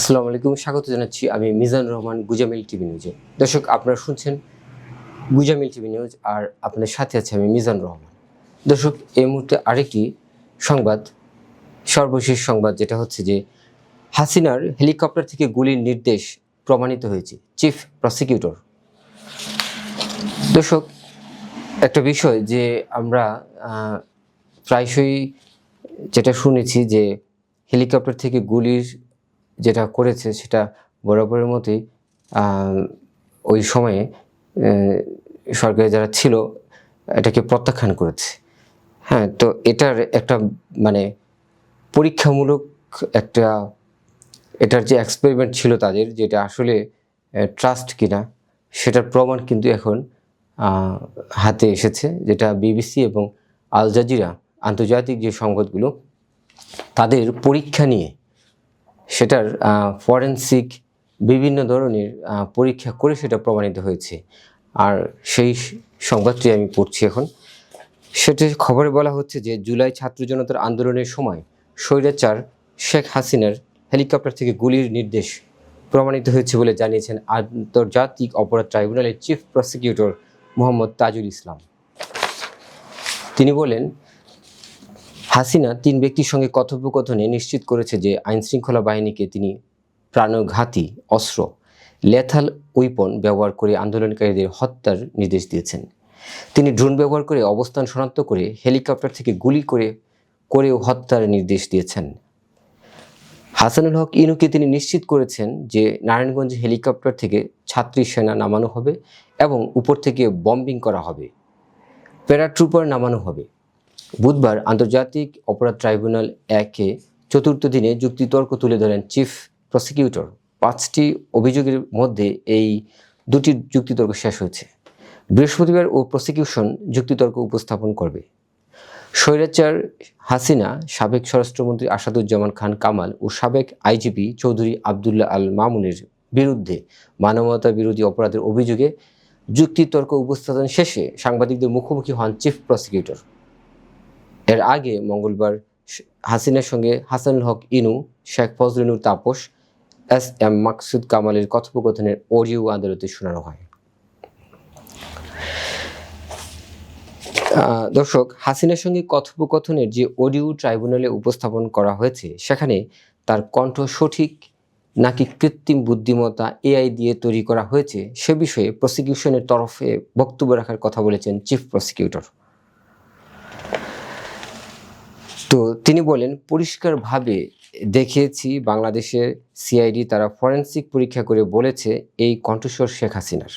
আসসালামু আলাইকুম, স্বাগত জানাচ্ছি আমি মিজান রহমান, গুজামিল টিভি নিউজে। দর্শক, আপনারা শুনছেন গুজামিল টিভি নিউজ আর আপনাদের সাথে আছে আমি মিজান রহমান। দর্শক, এই মুহূর্তে আরেকটি সংবাদ, সর্বশেষ সংবাদ, যেটা হচ্ছে যে হাসিনার হেলিকপ্টার থেকে গুলির নির্দেশ প্রমাণিত হয়েছে, চিফ প্রসিকিউটর। দর্শক, একটা বিষয় যে আমরা প্রায়শই যেটা শুনেছি যে হেলিকপ্টার থেকে গুলির যেটা করেছে সেটা বরাবরের মতোই ওই সময়ে সরকারে যারা ছিল, এটাকে প্রত্যাখ্যান করেছে। হ্যাঁ তো এটার একটা মানে পরীক্ষামূলক একটা, এটার যে এক্সপেরিমেন্ট ছিল তাদের, যেটা আসলে ট্রাস্ট কিনা, সেটার প্রমাণ কিন্তু এখন হাতে এসেছে। যেটা বিবিসি এবং আল জাজিরা আন্তর্জাতিক যে সংবাদগুলো, তাদের পরীক্ষা নিয়ে সেটার ফরেন্সিক বিভিন্ন ধরনের পরীক্ষা করে সেটা প্রমাণিত হয়েছে। আর সেই সংবাদটি আমি পড়ছি এখন। সেটি খবরে বলা হচ্ছে যে, জুলাই ছাত্র জনতার আন্দোলনের সময় স্বৈরাচার শেখ হাসিনার হেলিকপ্টার থেকে গুলির নির্দেশ প্রমাণিত হয়েছে বলে জানিয়েছেন আন্তর্জাতিক অপরাধ ট্রাইব্যুনালের চিফ প্রসিকিউটর মোহাম্মদ তাজুল ইসলাম। তিনি বলেন হাসিনা তিন ব্যক্তির সঙ্গে কথোপকথনে নিশ্চিত করেছে যে আইনশৃঙ্খলা বাহিনীকে তিনি প্রাণঘাতী অস্ত্র, লেথাল উইপন ব্যবহার করে আন্দোলনকারীদের হত্যার নির্দেশ দিয়েছেন। তিনি ড্রোন ব্যবহার করে অবস্থান শনাক্ত করে হেলিকপ্টার থেকে গুলি করে, করেও হত্যার নির্দেশ দিয়েছেন। হাসানুল হক ইনুকে তিনি নিশ্চিত করেছেন যে নারায়ণগঞ্জে হেলিকপ্টার থেকে ছাত্রী সেনা নামানো হবে এবং উপর থেকে বম্বিং করা হবে। প্যারাট্রুপার নামানো হবে। বুধবার আন্তর্জাতিক অপরাধ ট্রাইব্যুনাল একে চতুর্থ দিনে যুক্তিতর্ক তুলে ধরেন চিফ প্রসিকিউটর। পাঁচটি অভিযোগের মধ্যে এই দুটি যুক্তিতর্ক শেষ হয়েছে। বৃহস্পতিবার ও প্রসিকিউশন যুক্তিতর্ক উপস্থাপন করবে। স্বৈরাচার হাসিনা, সাবেক স্বরাষ্ট্রমন্ত্রী আসাদুজ্জামান খান কামাল ও সাবেক আইজিপি চৌধুরী আবদুল্লাহ আল মামুনের বিরুদ্ধে মানবতা বিরোধী অপরাধের অভিযোগে যুক্তিতর্ক উপস্থাপন শেষে সাংবাদিকদের মুখোমুখি হন চিফ প্রসিকিউটর। এর আগে মঙ্গলবার হাসিনার সঙ্গে হাসানুল হক ইনু, শেখ ফজলুনুর তাপস, এস এম মাকসুদ কামালের কথোপকথনের অডিও আদালতে শোনানো হয়। দর্শক, হাসিনার সঙ্গে কথোপকথনের যে অডিও ট্রাইব্যুনালে উপস্থাপন করা হয়েছে, সেখানে তার কণ্ঠ সঠিক নাকি কৃত্রিম বুদ্ধিমত্তা এআই দিয়ে তৈরি করা হয়েছে, সে বিষয়ে প্রসিকিউশনের তরফে বক্তব্য রাখার কথা বলেছেন চিফ প্রসিকিউটর। তো তিনি বলেন, পরিষ্কারভাবে দেখিয়েছি বাংলাদেশের সিআইডি তারা ফরেন্সিক পরীক্ষা করে বলেছে এই কণ্ঠস্বর শেখ হাসিনার।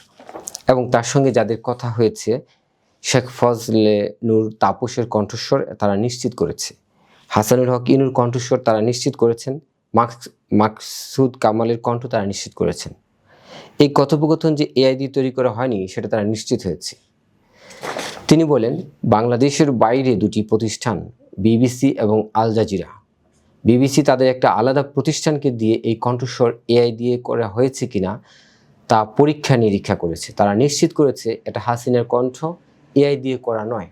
এবং তার সঙ্গে যাদের কথা হয়েছে, শেখ ফজলে নূর তাপসের কণ্ঠস্বর তারা নিশ্চিত করেছে। হাসানুল হক ইনুর কণ্ঠস্বর তারা নিশ্চিত করেছেন। মাকস, মাকসুদ কামালের কণ্ঠ তারা নিশ্চিত করেছেন। এই কথোপকথন যে এআইডি তৈরি করা হয়নি, সেটা তারা নিশ্চিত হয়েছে। তিনি বলেন, বাংলাদেশের বাইরে দুটি প্রতিষ্ঠান, বিবিসি এবং আল জাজিরা। বিবিসি তাদের একটা আলাদা প্রতিষ্ঠানকে দিয়ে এই কণ্ঠস্বর এআই দিয়ে করা হয়েছে কিনা তা পরীক্ষা নিরীক্ষা করেছে। তারা নিশ্চিত করেছে এটা হাসিনার কণ্ঠ এআই দিয়ে করা নয়।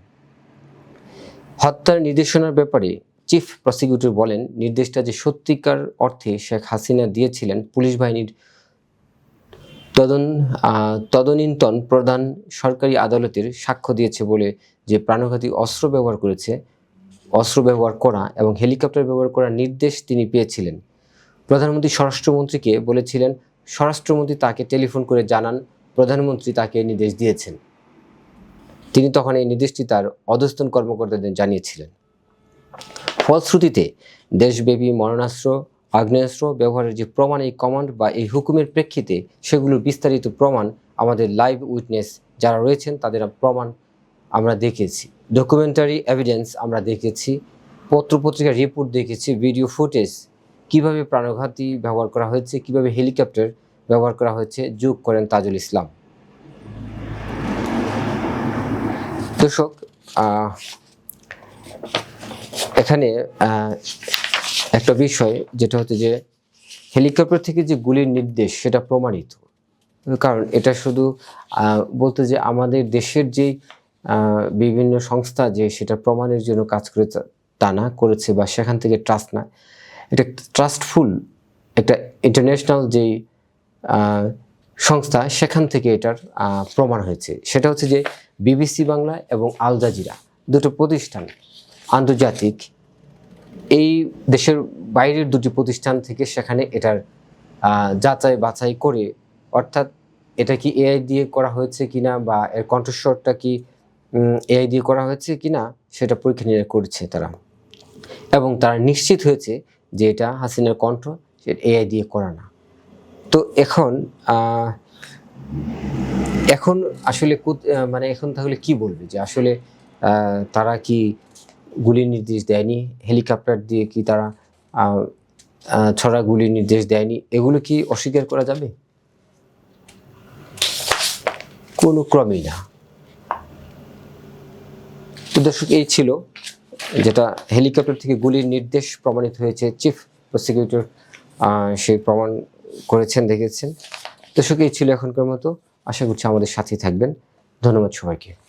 হত্যার নির্দেশনার ব্যাপারে চিফ প্রসিকিউটর বলেন, নির্দেশটা যে সত্যিকার অর্থে শেখ হাসিনা দিয়েছিলেন পুলিশ বাহিনীর তদন তদনীন্তন প্রধান সরকারি আদালতের সাক্ষ্য দিয়েছে বলে যে প্রাণঘাতী অস্ত্র ব্যবহার করেছে, অস্ত্র ব্যবহার করা এবং হেলিকপ্টার ব্যবহার করার নির্দেশ তিনি পেয়েছিলেন। প্রধানমন্ত্রী স্বরাষ্ট্রমন্ত্রীকে বলেছিলেন, স্বরাষ্ট্রমন্ত্রী তাকে টেলিফোন করে জানান, প্রধানমন্ত্রী তাকে নির্দেশ দিয়েছেন। তিনি তখন এই নির্দেশটি তার অধস্তন কর্মকর্তাদের জানিয়েছিলেন। ফলশ্রুতিতে, দেশব্যাপী মরণাস্ত্র আগ্নেয়াস্ত্র ব্যবহারের যে প্রমাণ, এই কমান্ড বা এই হুকুমের প্রেক্ষিতে সেগুলোর বিস্তারিত প্রমাণ আমাদের লাইভ উইটনেস যারা রয়েছেন, তাদের প্রমাণ আমরা দেখেছি। ডকুমেন্টারি এভিডেন্স আমরা দেখেছি, পত্রপত্রিকার রিপোর্ট দেখেছি ভিডিও ফুটেজ কীভাবে প্রাণঘাতী ব্যবহার করা হয়েছে, কীভাবে হেলিকপ্টার ব্যবহার করা হয়েছে, যোগ করেন তাজুল ইসলাম। দর্শক এখানে একটা বিষয় যেটা হচ্ছে যে হেলিকপ্টার থেকে যে গুলির নির্দেশ সেটা প্রমাণিত। কারণ এটা শুধু বলতে যে আমাদের দেশের যে বিভিন্ন সংস্থা যে সেটা প্রমাণের জন্য কাজ করে তা- তা না, করেছে বা সেখান থেকে ট্রাস্ট না এটা ট্রাস্টফুল একটা ইন্টারন্যাশনাল যেই সংস্থা সেখান থেকে এটার প্রমাণ হয়েছে। সেটা হচ্ছে যে বিবিসি বাংলা এবং আল জাজিরা দুটো প্রতিষ্ঠান আন্তর্জাতিক এই দেশের বাইরের দুটি প্রতিষ্ঠান থেকে সেখানে এটার যাচাই বাছাই করে, অর্থাৎ এটা কি এআই দিয়ে করা হয়েছে কিনা বা এর কণ্ঠস্বরটা কি এআই দিয়ে করা হয়েছে কিনা সেটা পরীক্ষা নিরীক্ষা করেছে তারা। এবং তারা নিশ্চিত হয়েছে যে এটা হাসিনার কণ্ঠ সেটা এআই দিয়ে করা না। তো এখন এখন আসলে মানে এখন তাহলে কি বলবে যে আসলে তারা কি গুলির নির্দেশ দেয়নি, হেলিকপ্টার দিয়ে কি তারা ছড়া গুলির নির্দেশ দেয়নি, এগুলো কি অস্বীকার করা যাবে? কোনো ক্রমেই না। তো দর্শক এই ছিল যেটা হেলিকপ্টার থেকে গুলির নির্দেশ প্রমাণিত হয়েছে, চিফ প্রসিকিউটর সে প্রমাণ করেছেন, দেখেছেন। দর্শক এই ছিল এখনকার মতো। আশা করছি আমাদের সাথেই থাকবেন। ধন্যবাদ সবাইকে।